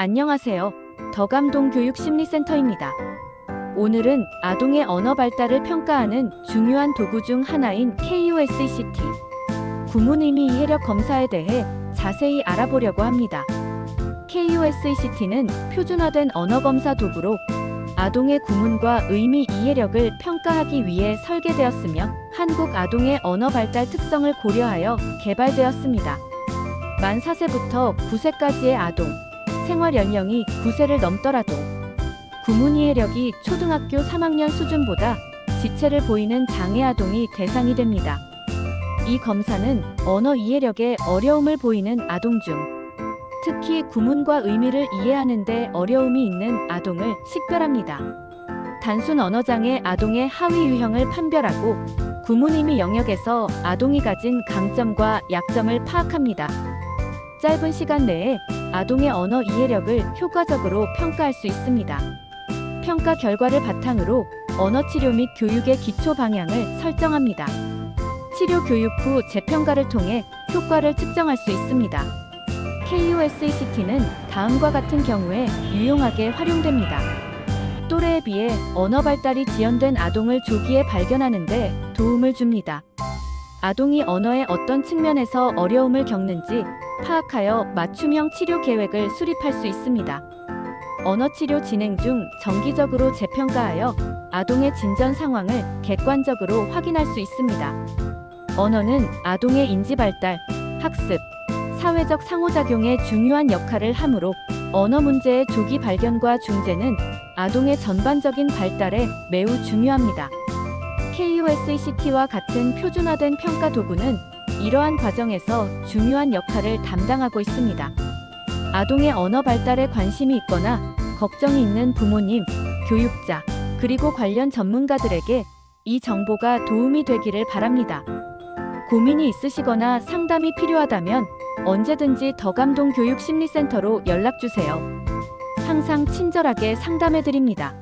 안녕하세요. 더감동 교육심리센터입니다. 오늘은 아동의 언어 발달을 평가하는 중요한 도구 중 하나인 KUSCT 구문 의미 이해력 검사에 대해 자세히 알아보려고 합니다. KUSCT는 표준화된 언어 검사 도구로 아동의 구문과 의미 이해력을 평가하기 위해 설계되었으며 한국 아동의 언어 발달 특성을 고려하여 개발되었습니다. 만 4세부터 9세까지의 아동, 생활 연령이 9세를 넘더라도 구문 이 해력이 초등학교 3학년 수준보다 지체를 보이는 장애 아동이 대상이 됩니다. 이 검사는 언어 이해력에 어려움을 보이는 아동 중 특히 구문과 의미를 이해하는데 어려움이 있는 아동을 식별합니다. 단순 언어장애 아동의 하위 유형을 판별하고 구문 의미 영역에서 아동이 가진 강점과 약점을 파악합니다. 짧은 시간 내에 아동의 언어 이해력을 효과적으로 평가할 수 있습니다. 평가 결과를 바탕으로 언어 치료 및 교육의 기초 방향을 설정합니다. 치료 교육 후 재평가를 통해 효과를 측정할 수 있습니다. KUSACT는 다음과 같은 경우에 유용하게 활용됩니다. 또래에 비해 언어 발달이 지연된 아동을 조기에 발견하는 데 도움을 줍니다. 아동이 언어의 어떤 측면에서 어려움을 겪는지 파악하여 맞춤형 치료 계획을 수립할 수 있습니다. 언어 치료 진행 중 정기적으로 재평가하여 아동의 진전 상황을 객관적으로 확인할 수 있습니다. 언어는 아동의 인지 발달, 학습, 사회적 상호작용에 중요한 역할을 하므로 언어 문제의 조기 발견과 중재는 아동의 전반적인 발달에 매우 중요합니다. KUSACT와 같은 표준화된 평가 도구는 이러한 과정에서 중요한 역할을 담당하고 있습니다. 아동의 언어 발달에 관심이 있거나 걱정이 있는 부모님, 교육자, 그리고 관련 전문가들에게 이 정보가 도움이 되기를 바랍니다. 고민이 있으시거나 상담이 필요하다면 언제든지 더감동 교육심리센터로 연락 주세요. 항상 친절하게 상담해 드립니다.